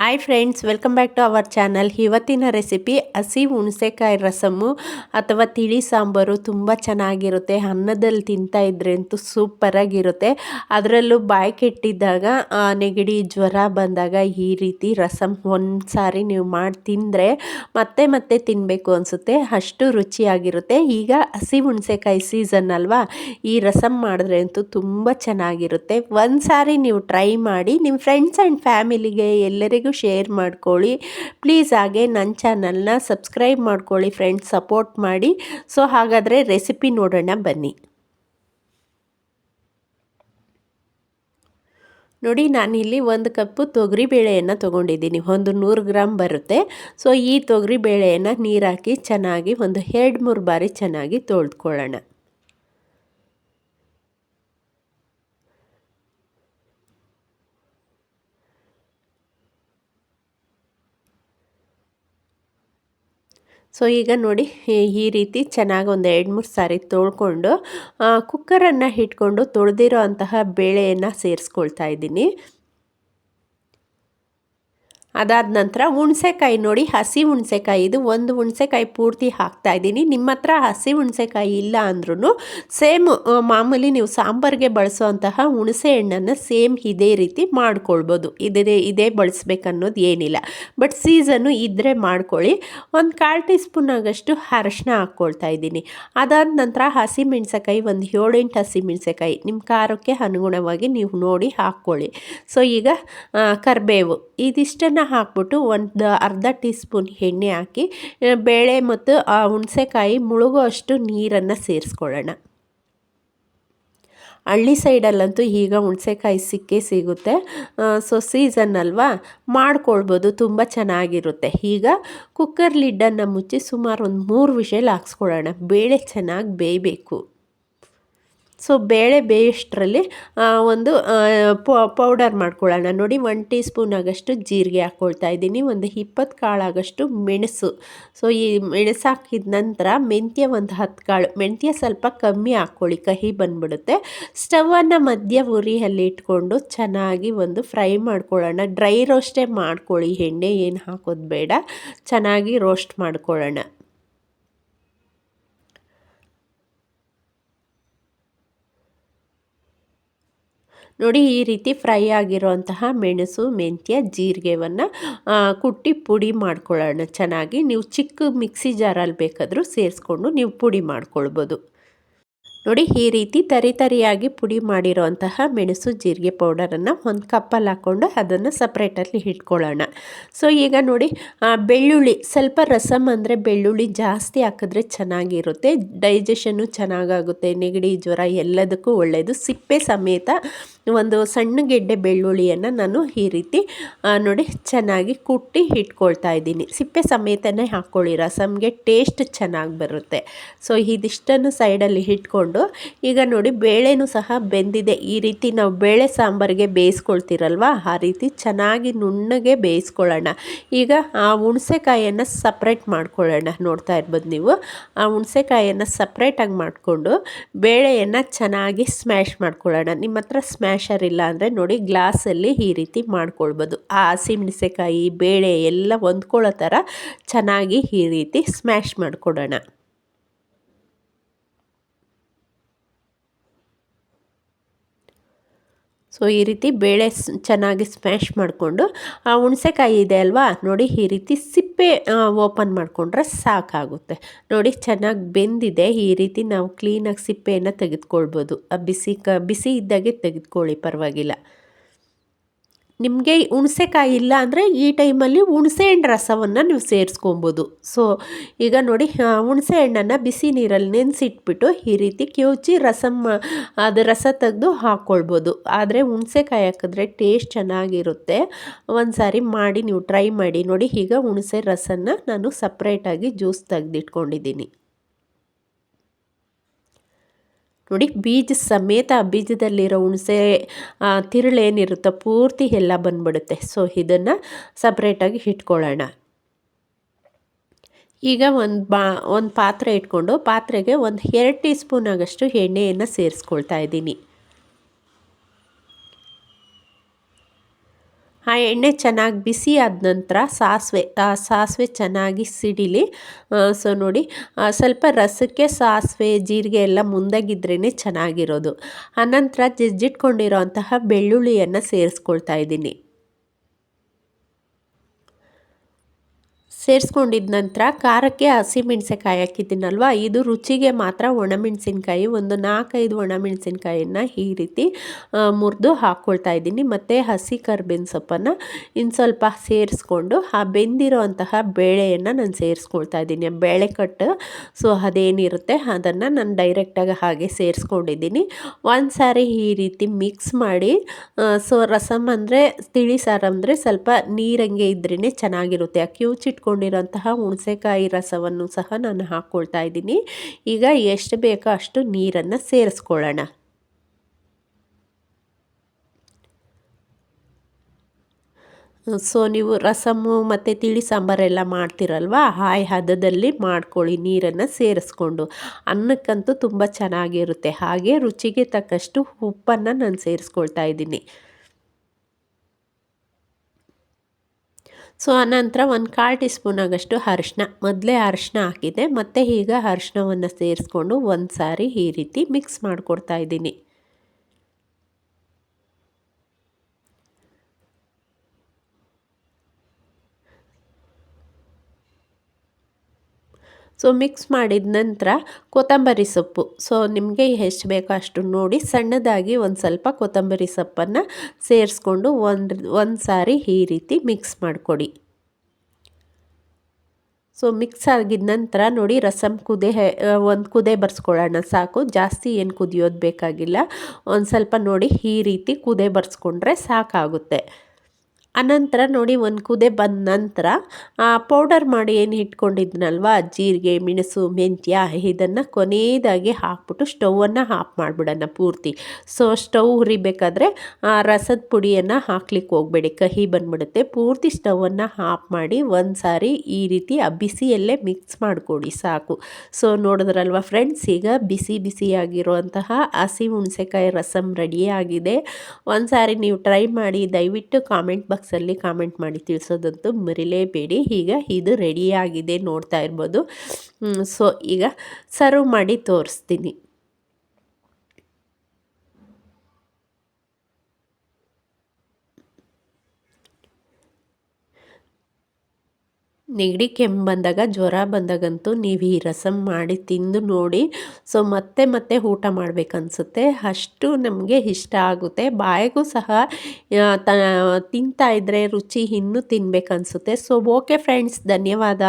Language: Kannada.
Hi friends welcome back to our channel ಇವತ್ತಿನ ರೆಸಿಪಿ ಹಸಿ ಹುಣಸೆಕಾಯಿ ರಸಮು ಅಥವಾ ತಿಳಿ ಸಾಂಬಾರು ತುಂಬ ಚೆನ್ನಾಗಿರುತ್ತೆ. ಅನ್ನದಲ್ಲಿ ತಿಂತಾ ಇದ್ರೆ ಅಂತೂ ಸೂಪರಾಗಿರುತ್ತೆ ಅದರಲ್ಲೂ ಬಾಯಿ ಕೆಟ್ಟಿದ್ದಾಗ ನೆಗಡಿ, ಜ್ವರ ಬಂದಾಗ ಈ ರೀತಿ ರಸಮ್ ಒಂದು ಸಾರಿ ನೀವು ಮಾಡಿ ತಿಂದರೆ ಮತ್ತೆ ಮತ್ತೆ ತಿನ್ನಬೇಕು ಅನಿಸುತ್ತೆ. ಅಷ್ಟು ರುಚಿಯಾಗಿರುತ್ತೆ. ಈಗ ಹಸಿ ಹುಣಸೆಕಾಯಿ ಸೀಸನ್ ಅಲ್ವಾ? ಈ ರಸಮ್ ಮಾಡಿದ್ರೆ ಅಂತೂ ತುಂಬ ಚೆನ್ನಾಗಿರುತ್ತೆ. ಒಂದು ಸಾರಿ ನೀವು ಟ್ರೈ ಮಾಡಿ ನಿಮ್ಮ ಫ್ರೆಂಡ್ಸ್ ಆ್ಯಂಡ್ ಫ್ಯಾಮಿಲಿಗೆ ಎಲ್ಲರಿಗೂ ಶೇರ್ ಮಾಡ್ಕೊಳ್ಳಿ. ಪ್ಲೀಸ್ ಹಾಗೆ ನನ್ನ ಚಾನಲ್ನ ಸಬ್ಸ್ಕ್ರೈಬ್ ಮಾಡ್ಕೊಳ್ಳಿ ಫ್ರೆಂಡ್ಸ್, ಸಪೋರ್ಟ್ ಮಾಡಿ. ಸೊ, ಹಾಗಾದರೆ ರೆಸಿಪಿ ನೋಡೋಣ ಬನ್ನಿ. ನೋಡಿ, ನಾನಿಲ್ಲಿ ಒಂದು ಕಪ್ಪು ತೊಗರಿ ಬೇಳೆಯನ್ನು ತೊಗೊಂಡಿದ್ದೀನಿ. ಒಂದು ನೂರು ಗ್ರಾಮ್ ಬರುತ್ತೆ. ಸೊ, ಈ ತೊಗರಿ ಬೇಳೆಯನ್ನು ನೀರಾಕಿ ಚೆನ್ನಾಗಿ ಒಂದು ಎರಡು ಮೂರು ಬಾರಿ ಚೆನ್ನಾಗಿ ತೊಳೆದುಕೊಳ್ಳೋಣ. ಸೊ ಈಗ ನೋಡಿ, ಈ ರೀತಿ ಚೆನ್ನಾಗಿ ಒಂದು ಎರಡು ಮೂರು ಸಾರಿ ತೊಳ್ಕೊಂಡು ಕುಕ್ಕರನ್ನು ಇಟ್ಕೊಂಡು ತೊಳೆದಿರೋ ಅಂತಹ ಬೇಳೆಯನ್ನು ಸೇರಿಸ್ಕೊಳ್ತಾ ಇದ್ದೀನಿ. ಅದಾದ ನಂತರ ಹುಣಸೆಕಾಯಿ ನೋಡಿ, ಹಸಿ ಹುಣಸೆಕಾಯಿ ಇದು ಒಂದು ಹುಣಸೆಕಾಯಿ ಪೂರ್ತಿ ಹಾಕ್ತಾ ಇದ್ದೀನಿ. ನಿಮ್ಮ ಹತ್ರ ಹಸಿ ಹುಣಸೆಕಾಯಿ ಇಲ್ಲ ಅಂದ್ರೂ ಸೇಮ್ ಮಾಮೂಲಿ ನೀವು ಸಾಂಬಾರಿಗೆ ಬಳಸುವಂತಹ ಹುಣಸೆ ಹಣ್ಣನ್ನು ಸೇಮ್ ಇದೇ ರೀತಿ ಮಾಡ್ಕೊಳ್ಬೋದು. ಇದೇ ಇದೇ ಬಳಸ್ಬೇಕನ್ನೋದು ಏನಿಲ್ಲ. ಬಟ್ ಸೀಸನ್ನು ಇದ್ದರೆ ಮಾಡ್ಕೊಳ್ಳಿ. ಒಂದು ಕಾಲು ಟೀ ಸ್ಪೂನ್ ಆಗಷ್ಟು ಅರಶಿನ ಹಾಕ್ಕೊಳ್ತಾ ಇದ್ದೀನಿ. ಅದಾದ ನಂತರ ಹಸಿ ಮೆಣಸೆಕಾಯಿ ಒಂದು ಏಳೆಂಟು ಹಸಿ ಮೆಣಸೆಕಾಯಿ ನಿಮ್ಮ ಖಾರಕ್ಕೆ ಅನುಗುಣವಾಗಿ ನೀವು ನೋಡಿ ಹಾಕ್ಕೊಳ್ಳಿ. ಸೊ ಈಗ ಕರಿಬೇವು. ಇದಿಷ್ಟನ್ನು ಹಾಕ್ಬಿಟ್ಟು ಒಂದು ಅರ್ಧ ಟೀ ಸ್ಪೂನ್ ಎಣ್ಣೆ ಹಾಕಿ ಬೇಳೆ ಮತ್ತು ಆ ಹುಣಸೆಕಾಯಿ ಮುಳುಗೋ ಅಷ್ಟು ನೀರನ್ನು ಸೇರಿಸ್ಕೊಳ್ಳೋಣ. ಹಳ್ಳಿ ಸೈಡಲ್ಲಂತೂ ಈಗ ಹುಣಸೆಕಾಯಿ ಸಿಕ್ಕೇ ಸಿಗುತ್ತೆ. ಸೊ ಸೀಸನ್ ಅಲ್ವಾ? ಮಾಡ್ಕೊಳ್ಬೋದು, ತುಂಬ ಚೆನ್ನಾಗಿರುತ್ತೆ. ಈಗ ಕುಕ್ಕರ್ ಲಿಡ್ಡನ್ನು ಮುಚ್ಚಿ ಸುಮಾರು ಒಂದು ಮೂರು ವಿಷಲ್ ಹಾಕ್ಸ್ಕೊಳ್ಳೋಣ. ಬೇಳೆ ಚೆನ್ನಾಗಿ ಬೇಯಬೇಕು. ಸೊ ಬೇಳೆ ಬೇಯಷ್ಟರಲ್ಲಿ ಒಂದು ಪೌಡರ್ ಮಾಡ್ಕೊಳ್ಳೋಣ. ನೋಡಿ ಒನ್ ಟೀ ಸ್ಪೂನ್ ಆಗಷ್ಟು ಜೀರಿಗೆ ಹಾಕ್ಕೊಳ್ತಾ ಇದ್ದೀನಿ. ಒಂದು ಇಪ್ಪತ್ತು ಕಾಳಾಗಷ್ಟು ಮೆಣಸು. ಸೊ, ಈ ಮೆಣಸು ಹಾಕಿದ ನಂತರ ಮೆಂತ್ಯ ಒಂದು ಹತ್ತು ಕಾಳು. ಮೆಂತ್ಯ ಸ್ವಲ್ಪ ಕಮ್ಮಿ ಹಾಕ್ಕೊಳ್ಳಿ, ಕಹಿ ಬಂದ್ಬಿಡುತ್ತೆ. ಸ್ಟವನ್ನು ಮಧ್ಯ ಉರಿಯಲ್ಲಿ ಇಟ್ಕೊಂಡು ಚೆನ್ನಾಗಿ ಒಂದು ಫ್ರೈ ಮಾಡ್ಕೊಳ್ಳೋಣ. ಡ್ರೈ ರೋಸ್ಟೇ ಮಾಡ್ಕೊಳ್ಳಿ. ಎಣ್ಣೆ ಏನು ಹಾಕೋದು ಬೇಡ. ಚೆನ್ನಾಗಿ ರೋಸ್ಟ್ ಮಾಡ್ಕೊಳ್ಳೋಣ. ನೋಡಿ, ಈ ರೀತಿ ಫ್ರೈ ಆಗಿರುವಂತಹ ಮೆಣಸು, ಮೆಂತ್ಯ, ಜೀರಿಗೆವನ್ನು ಕುಟ್ಟಿ ಪುಡಿ ಮಾಡ್ಕೊಳ್ಳೋಣ. ಚೆನ್ನಾಗಿ ನೀವು ಚಿಕ್ಕ ಮಿಕ್ಸಿ ಜಾರಲ್ಲಿ ಬೇಕಾದರೂ ಸೇರಿಸ್ಕೊಂಡು ನೀವು ಪುಡಿ ಮಾಡ್ಕೊಳ್ಬೋದು. ನೋಡಿ, ಈ ರೀತಿ ತರಿ ತರಿಯಾಗಿ ಪುಡಿ ಮಾಡಿರುವಂತಹ ಮೆಣಸು, ಜೀರಿಗೆ ಪೌಡರನ್ನು ಒಂದು ಕಪ್ಪಲ್ಲಿ ಹಾಕ್ಕೊಂಡು ಅದನ್ನು ಸಪ್ರೇಟಲ್ಲಿ ಇಟ್ಕೊಳ್ಳೋಣ. ಸೊ, ಈಗ ನೋಡಿ ಬೆಳ್ಳುಳ್ಳಿ, ಸ್ವಲ್ಪ ರಸಮ್ ಅಂದರೆ ಬೆಳ್ಳುಳ್ಳಿ ಜಾಸ್ತಿ ಹಾಕಿದ್ರೆ ಚೆನ್ನಾಗಿರುತ್ತೆ. ಡೈಜೆಷನ್ನು ಚೆನ್ನಾಗಾಗುತ್ತೆ. ನೆಗಡಿ, ಜ್ವರ ಎಲ್ಲದಕ್ಕೂ ಒಳ್ಳೆಯದು ಸಿಪ್ಪೆ ಸಮೇತ ಒಂದು ಸಣ್ಣ ಗೆಡ್ಡೆ ಬೆಳ್ಳುಳ್ಳಿಯನ್ನು ನಾನು ಈ ರೀತಿ ನೋಡಿ ಚೆನ್ನಾಗಿ ಕುಟ್ಟಿ ಇಟ್ಕೊಳ್ತಾ ಇದ್ದೀನಿ. ಸಿಪ್ಪೆ ಸಮೇತನೇ ಹಾಕ್ಕೊಳ್ಳಿ ರಸಮ್ಗೆ ಟೇಸ್ಟ್ ಚೆನ್ನಾಗಿ ಬರುತ್ತೆ. ಸೊ, ಇದಿಷ್ಟನ್ನು ಸೈಡಲ್ಲಿ ಇಟ್ಕೊಂಡು, ಈಗ ನೋಡಿ ಬೇಳೆನೂ ಸಹ ಬೆಂದಿದೆ. ಈ ರೀತಿ ನಾವು ಬೇಳೆ ಸಾಂಬಾರಿಗೆ ಬೇಯಿಸ್ಕೊಳ್ತೀರಲ್ವ? ಆ ರೀತಿ ಚೆನ್ನಾಗಿ ನುಣ್ಣಗೆ ಬೇಯಿಸ್ಕೊಳ್ಳೋಣ. ಈಗ ಆ ಹುಣಸೆಕಾಯಿಯನ್ನು ಸಪ್ರೇಟ್ ಮಾಡ್ಕೊಳ್ಳೋಣ. ನೋಡ್ತಾ ಇರ್ಬೋದು ನೀವು. ಆ ಹುಣಸೆಕಾಯಿಯನ್ನು ಸಪ್ರೇಟಾಗಿ ಮಾಡಿಕೊಂಡು, ಬೇಳೆಯನ್ನು ಚೆನ್ನಾಗಿ ಸ್ಮ್ಯಾಶ್ ಮಾಡ್ಕೊಳ್ಳೋಣ. ನಿಮ್ಮ ಹತ್ರ ಸ್ಮ್ಯಾಶ್ ಮ್ಯಾಶರ್ ಇಲ್ಲ ಅಂದರೆ ನೋಡಿ ಗ್ಲಾಸಲ್ಲಿ ಈ ರೀತಿ ಮಾಡ್ಕೊಳ್ಬೋದು. ಆ ಹಸಿಮೆಣಸೆಕಾಯಿ ಬೇಳೆ ಎಲ್ಲ ಹೊಂದ್ಕೊಳ್ಳೋ ಥರ ಚೆನ್ನಾಗಿ ಈ ರೀತಿ ಸ್ಮ್ಯಾಶ್ ಮಾಡಿಕೊಡೋಣ. ಸೊ ಈ ರೀತಿ ಬೇಳೆ ಚೆನ್ನಾಗಿ ಸ್ಮ್ಯಾಶ್ ಮಾಡಿಕೊಂಡು, ಆ ಹುಣಸೆಕಾಯಿ ಇದೆ ಅಲ್ವಾ? ನೋಡಿ ಈ ರೀತಿ ಸಿಪ್ಪೆ ಓಪನ್ ಮಾಡಿಕೊಂಡ್ರೆ ಸಾಕಾಗುತ್ತೆ. ನೋಡಿ ಚೆನ್ನಾಗಿ ಬೆಂದಿದೆ. ಈ ರೀತಿ ನಾವು ಕ್ಲೀನಾಗಿ ಸಿಪ್ಪೆಯನ್ನು ತೆಗೆದುಕೊಳ್ಬೋದು. ಬಿಸಿ ಕ, ಬಿಸಿ ಇದ್ದಾಗೆ ತೆಗೆದುಕೊಳ್ಳಿ, ಪರವಾಗಿಲ್ಲ. ನಿಮಗೆ ಹುಣಸೆಕಾಯಿ ಇಲ್ಲ ಅಂದರೆ ಈ ಟೈಮಲ್ಲಿ ಹುಣಸೆ ಹಣ್ಣು ರಸವನ್ನು ನೀವು ಸೇರಿಸ್ಕೊಬೋದು. ಸೊ ಈಗ ನೋಡಿ ಹುಣಸೆ ಹಣ್ಣನ್ನು ಬಿಸಿ ನೀರಲ್ಲಿ ನೆನೆಸಿಟ್ಬಿಟ್ಟು ಈ ರೀತಿ ಕಿವುಚಿ ರಸಮ್ ಅದು ರಸ ತೆಗೆದು ಹಾಕ್ಕೊಳ್ಬೋದು ಆದರೆ ಹುಣಸೆಕಾಯಿ ಹಾಕಿದ್ರೆ ಟೇಸ್ಟ್ ಚೆನ್ನಾಗಿರುತ್ತೆ. ಒಂದು ಸಾರಿ ಮಾಡಿ ನೀವು ಟ್ರೈ ಮಾಡಿ ನೋಡಿ, ಈಗ ಹುಣಸೆ ರಸನ ನಾನು ಸಪ್ರೇಟಾಗಿ ಜ್ಯೂಸ್ ತೆಗೆದಿಟ್ಕೊಂಡಿದ್ದೀನಿ. ನೋಡಿ, ಬೀಜ ಸಮೇತ ಬೀಜದಲ್ಲಿರೋ ಹುಣಸೆ ತಿರುಳೇನಿರುತ್ತೋ ಪೂರ್ತಿ ಎಲ್ಲ ಬಂದ್ಬಿಡುತ್ತೆ. ಸೊ ಇದನ್ನು ಸಪ್ರೇಟಾಗಿ ಇಟ್ಕೊಳ್ಳೋಣ. ಈಗ ಒಂದು ಬಾ, ಒಂದು ಪಾತ್ರೆ ಇಟ್ಕೊಂಡು ಪಾತ್ರೆಗೆ ಒಂದು ಎರಡು ಟೀ ಸ್ಪೂನ್ ಆಗಷ್ಟು ಎಣ್ಣೆಯನ್ನು ಸೇರಿಸ್ಕೊಳ್ತಾ ಇದ್ದೀನಿ. ಆ ಎಣ್ಣೆ ಚೆನ್ನಾಗಿ ಬಿಸಿ ಆದ ನಂತರ ಸಾಸಿವೆ, ಆ ಸಾಸಿವೆ ಚೆನ್ನಾಗಿ ಸಿಡಿಲಿ ಸೊ ನೋಡಿ ಸ್ವಲ್ಪ ರಸಕ್ಕೆ ಸಾಸಿವೆ, ಜೀರಿಗೆ ಎಲ್ಲ ಮುಂದಾಗಿದ್ರೇ ಚೆನ್ನಾಗಿರೋದು. ಆನಂತರ ಜಜ್ಜಿಟ್ಕೊಂಡಿರೋ ಅಂತಹ ಬೆಳ್ಳುಳ್ಳಿಯನ್ನು ಸೇರಿಸ್ಕೊಳ್ತಾ ಇದ್ದೀನಿ. ಸೇರಿಸ್ಕೊಂಡಿದ ನಂತರ ಖಾರಕ್ಕೆ ಹಸಿಮೆಣಸಿನ್ಕಾಯಿ ಹಾಕಿದ್ದೀನಲ್ವ? ಇದು ರುಚಿಗೆ ಮಾತ್ರ ಒಣಮೆಣಸಿನ್ಕಾಯಿ, ಒಂದು ನಾಲ್ಕೈದು ಒಣಮೆಣಸಿನ್ಕಾಯನ್ನು ಈ ರೀತಿ ಮುರಿದು ಹಾಕ್ಕೊಳ್ತಾ ಇದ್ದೀನಿ. ಮತ್ತು ಹಸಿ ಕರ್ಬೇವಿನ ಸೊಪ್ಪನ್ನು ಇನ್ನು ಸ್ವಲ್ಪ ಸೇರಿಸ್ಕೊಂಡು, ಆ ಬೆಂದಿರೋ ಅಂತಹ ಬೇಳೆಯನ್ನು ನಾನು ಸೇರಿಸ್ಕೊಳ್ತಾ ಇದ್ದೀನಿ. ಬೇಳೆ ಕಟ್ಟು, ಸೊ ಅದೇನಿರುತ್ತೆ ಅದನ್ನು ನಾನು ಡೈರೆಕ್ಟಾಗಿ ಹಾಗೆ ಸೇರಿಸ್ಕೊಂಡಿದ್ದೀನಿ. ಒಂದು ಸಾರಿ ಈ ರೀತಿ ಮಿಕ್ಸ್ ಮಾಡಿ ಸೊ ರಸಮ್ ಅಂದರೆ, ತಿಳಿ ಸಾರು ಅಂದರೆ ಸ್ವಲ್ಪ ನೀರಂಗೆ ಇದ್ರೇ ಚೆನ್ನಾಗಿರುತ್ತೆ. ಆ ಇಟ್ಕೊಂಡಿರೋಂತಹ ಹುಣಸೆಕಾಯಿ ರಸವನ್ನು ಸಹ ನಾನು ಹಾಕ್ಕೊಳ್ತಾ ಇದ್ದೀನಿ. ಈಗ ಎಷ್ಟು ಬೇಕೋ ಅಷ್ಟು ನೀರನ್ನು ಸೇರಿಸ್ಕೊಳ್ಳೋಣ. ಸೊ, ನೀವು ರಸಮ್ಮು ಮತ್ತು ತಿಳಿ ಸಾಂಬಾರೆಲ್ಲ ಮಾಡ್ತಿರಲ್ವ? ಹಾಯ್ ಹದದಲ್ಲಿ ಮಾಡ್ಕೊಳ್ಳಿ ನೀರನ್ನು ಸೇರಿಸ್ಕೊಂಡು. ಅನ್ನಕ್ಕಂತೂ ತುಂಬ ಚೆನ್ನಾಗಿರುತ್ತೆ. ಹಾಗೆ ರುಚಿಗೆ ತಕ್ಕಷ್ಟು ಉಪ್ಪನ್ನು ನಾನು ಸೇರಿಸ್ಕೊಳ್ತಾ ಇದ್ದೀನಿ. ಸೊ ಆನಂತರ ಒಂದು ಕಾಲು ಟೀ ಸ್ಪೂನಾಗಷ್ಟು ಅರಿಶಿನ, ಮೊದಲೇ ಅರಿಶಿನ ಹಾಕಿದೆ ಮತ್ತು ಈಗ ಅರಿಶಿನವನ್ನು ಸೇರಿಸ್ಕೊಂಡು ಒಂದು ಸಾರಿ ಈ ರೀತಿ ಮಿಕ್ಸ್ ಮಾಡಿಕೊಡ್ತಾ ಇದ್ದೀನಿ. ಸೊ ಮಿಕ್ಸ್ ಮಾಡಿದ ನಂತರ ಕೊತ್ತಂಬರಿ ಸೊಪ್ಪು. ಸೊ ನಿಮಗೆ ಎಷ್ಟು ಬೇಕೋ ಅಷ್ಟು ನೋಡಿ ಸಣ್ಣದಾಗಿ ಒಂದು ಸ್ವಲ್ಪ ಕೊತ್ತಂಬರಿ ಸೊಪ್ಪನ್ನು ಸೇರಿಸ್ಕೊಂಡು ಒಂದು ಒಂದು ಸಾರಿ ಈ ರೀತಿ ಮಿಕ್ಸ್ ಮಾಡಿಕೊಡಿ. ಸೊ ಮಿಕ್ಸ್ ಆಗಿದ ನಂತರ ನೋಡಿ ರಸಮ್ ಕುದೆ, ಒಂದು ಕುದೆ ಬರ್ಸ್ಕೊಳ್ಳೋಣ. ಸಾಕು, ಜಾಸ್ತಿ ಏನು ಕುದಿಯೋದು ಬೇಕಾಗಿಲ್ಲ. ಒಂದು ಸ್ವಲ್ಪ ನೋಡಿ ಈ ರೀತಿ ಕುದೆ ಬರ್ಸ್ಕೊಂಡ್ರೆ ಸಾಕಾಗುತ್ತೆ. ಅನಂತರ ನೋಡಿ ಒಂದು ಕುದೆ ಬಂದ ನಂತರ ಪೌಡರ್ ಮಾಡಿ ಏನು ಇಟ್ಕೊಂಡಿದ್ನಲ್ವ? ಜೀರಿಗೆ, ಮೆಣಸು, ಮೆಂತ್ಯ, ಇದನ್ನು ಕೊನೆಯದಾಗಿ ಹಾಕ್ಬಿಟ್ಟು ಸ್ಟೌವನ್ನು ಆಫ್ ಮಾಡಿಬಿಡೋಣ ಪೂರ್ತಿ. ಸೊ ಸ್ಟವ್ ಹುರಿಬೇಕಾದ್ರೆ ರಸದ ಪುಡಿಯನ್ನು ಹಾಕ್ಲಿಕ್ಕೆ ಹೋಗಬೇಡಿ. ಕಹಿ ಬಂದ್ಬಿಡುತ್ತೆ. ಪೂರ್ತಿ ಸ್ಟವನ್ನು ಆಫ್ ಮಾಡಿ ಒಂದು ಸಾರಿ ಈ ರೀತಿ ಆ ಬಿಸಿಯಲ್ಲೇ ಮಿಕ್ಸ್ ಮಾಡಿಕೊಡಿ, ಸಾಕು. ಸೊ ನೋಡಿದ್ರಲ್ವ ಫ್ರೆಂಡ್ಸ್ ಈಗ ಬಿಸಿ ಬಿಸಿಯಾಗಿರುವಂತಹ ಹಸಿ ಹುಣಸೆಕಾಯಿ ರಸಮ್ ರೆಡಿಯಾಗಿದೆ ಒಂದು ಸಾರಿ ನೀವು ಟ್ರೈ ಮಾಡಿ, ದಯವಿಟ್ಟು ಕಾಮೆಂಟ್ ಬಾಕ್ಸ್ ಬಾಕ್ಸಲ್ಲಿ ಕಾಮೆಂಟ್ ಮಾಡಿ ತಿಳಿಸೋದಂತೂ ಮರಿಲೇಬೇಡಿ. ಈಗ ಇದು ರೆಡಿಯಾಗಿದೆ ನೋಡ್ತಾ ಇರ್ಬೋದು. ಸೊ ಈಗ ಸರ್ವ್ ಮಾಡಿ ತೋರಿಸ್ತೀನಿ. ನೆಗಡಿ ಕೆಮ್ಮು ಬಂದಾಗ, ಜ್ವರ ಬಂದಾಗಂತೂ ನೀವು ಈ ರಸಮ್ ಮಾಡಿ ತಿಂದು ನೋಡಿ, ಸೊ ಮತ್ತೆ ಮತ್ತೆ ಊಟ ಮಾಡಬೇಕನ್ಸುತ್ತೆ. ಅಷ್ಟು ನಮಗೆ ಇಷ್ಟ ಆಗುತ್ತೆ. ಬಾಯಿಗೂ ಸಹ ತಿಂತಾ ಇದ್ದರೆ ರುಚಿ ಇನ್ನೂ ತಿನ್ಬೇಕನ್ಸುತ್ತೆ. ಸೊ, ಓಕೆ ಫ್ರೆಂಡ್ಸ್, ಧನ್ಯವಾದ.